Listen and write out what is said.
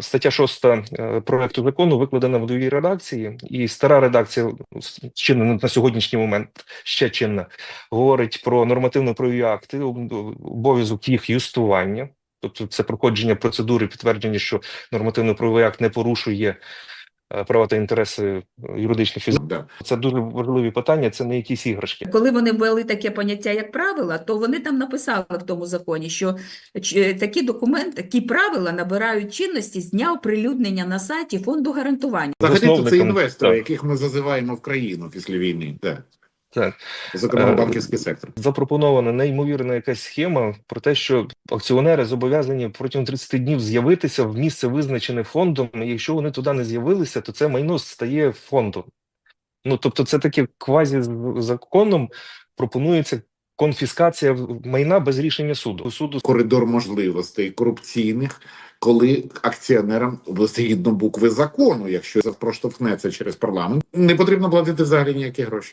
Стаття 6 е, проекту закону викладена в новій редакції, і стара редакція чинна на сьогоднішній момент ще чинна, говорить про нормативно-правові акти, об- обов'язок їх юстування. Тобто це проходження процедури підтвердження, що нормативно-правовий акт не порушує права та інтереси е, юридичних фізичних. Да. Це дуже важливі питання, це не якісь іграшки. Коли вони ввели таке поняття як правила, то вони там написали в тому законі, що ч- такі документи, такі правила набирають чинності з дня оприлюднення на сайті фонду гарантування. Взагалі це інвестори, так. яких ми зазиваємо в країну після війни. Да. Так. Зокрема, Е, банківський сектор. запропонована неймовірна якась схема про те, що акціонери зобов'язані протягом 30 днів з'явитися в місце, визначене фондом. І якщо вони туди не з'явилися, то це майно стає фондом. Ну тобто, це таке квазі законом пропонується конфіскація майна без рішення суду. Суду Коридор можливостей корупційних, коли акціонерам згідно букви закону, якщо це проштовхнеться через парламент, не потрібно платити взагалі ніякі гроші.